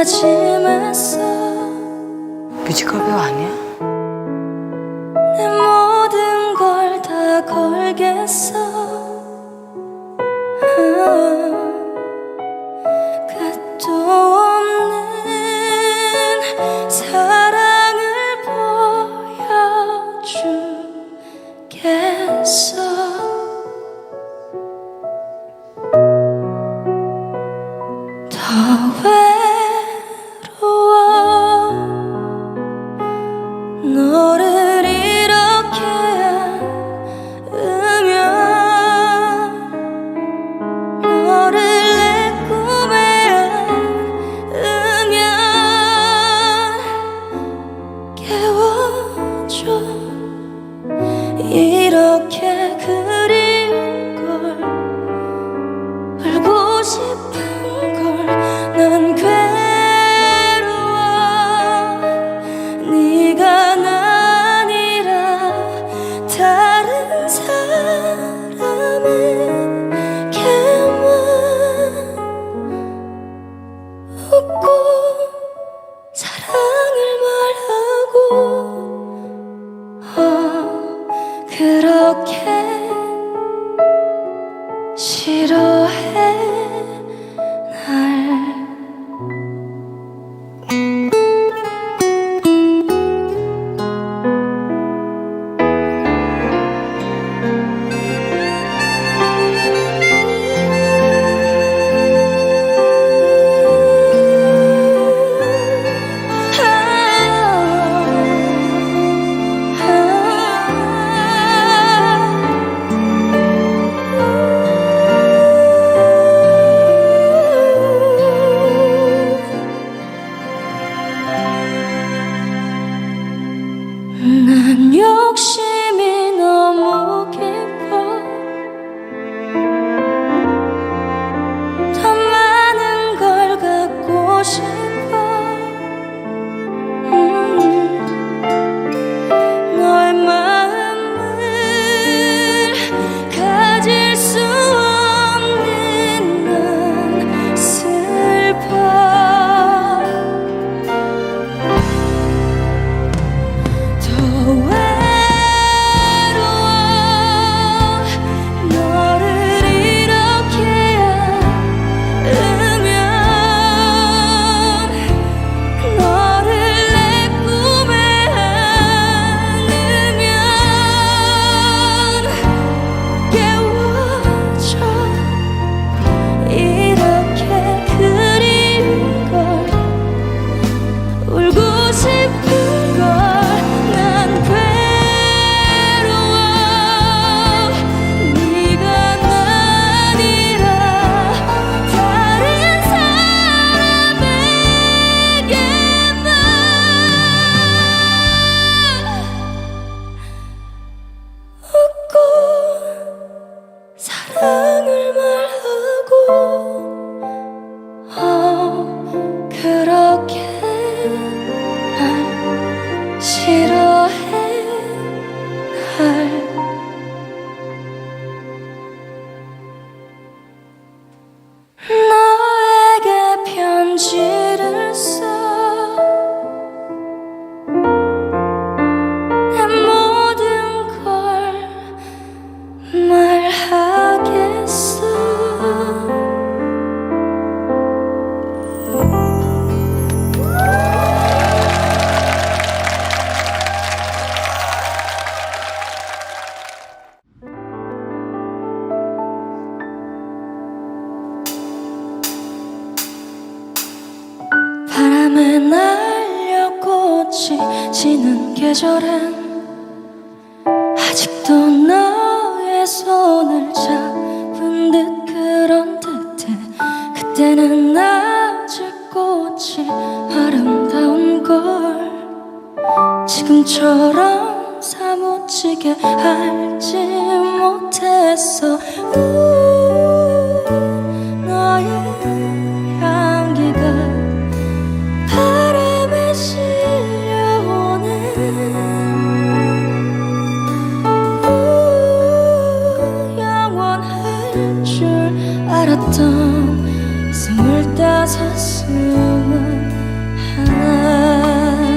다짐했어 뮤지컬 배우 아니야? 说。 싫어해. 싫어해 지는 계절엔 아직도 너의 손을 잡은 듯 그런 듯해. 그때는 아직 꽃이 아름다운 걸 지금처럼 사무치게 알지 못했어. 알았던 스물다섯 스물 하나.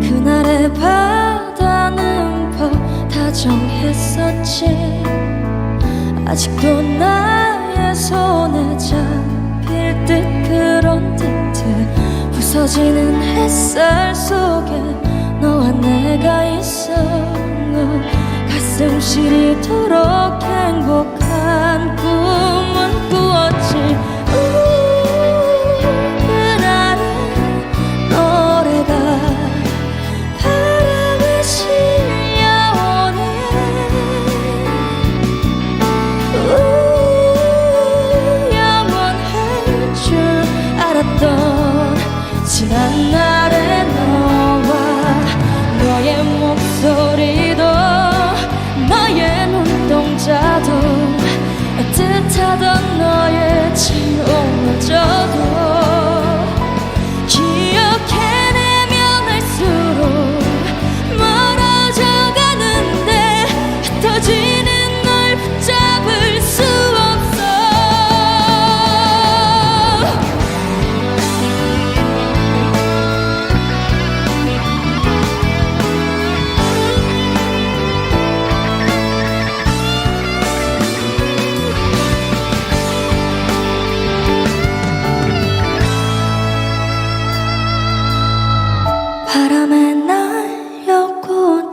그날의 바다는 법 다정했었지. 아직도 나의 손에 잡힐 듯 그런 듯해 부서지는 햇살 속에 너와 내가 있어 가슴 시리도록 행복한 꿈은 꾸었지. 우, 그날의 노래가 바람에 실려오네. 우, 영원할 줄 알았던 지난 날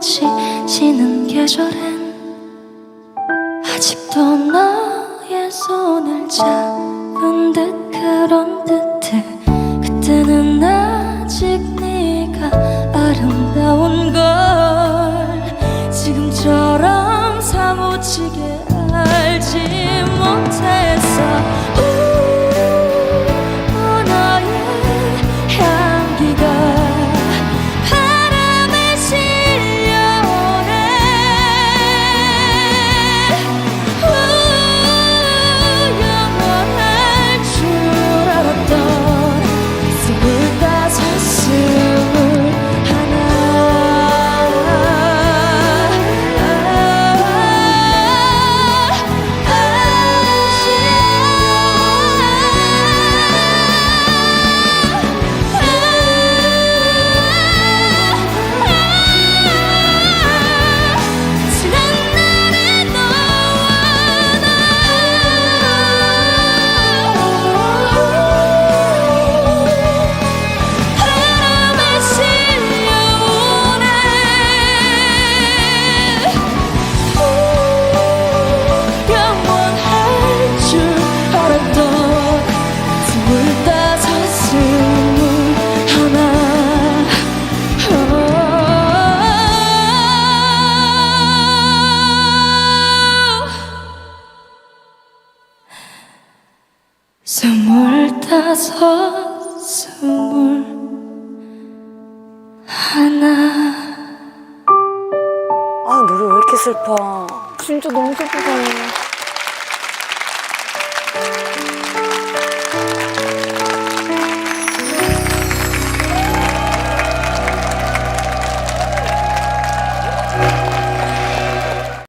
꽃이 지는 계절엔 아직도 너의 손을 잡은 듯 그런 듯해 그때는 아직 네가 아름다운 걸 지금처럼 사무치게 아 노래 왜 이렇게 슬퍼 진짜 너무 슬프다.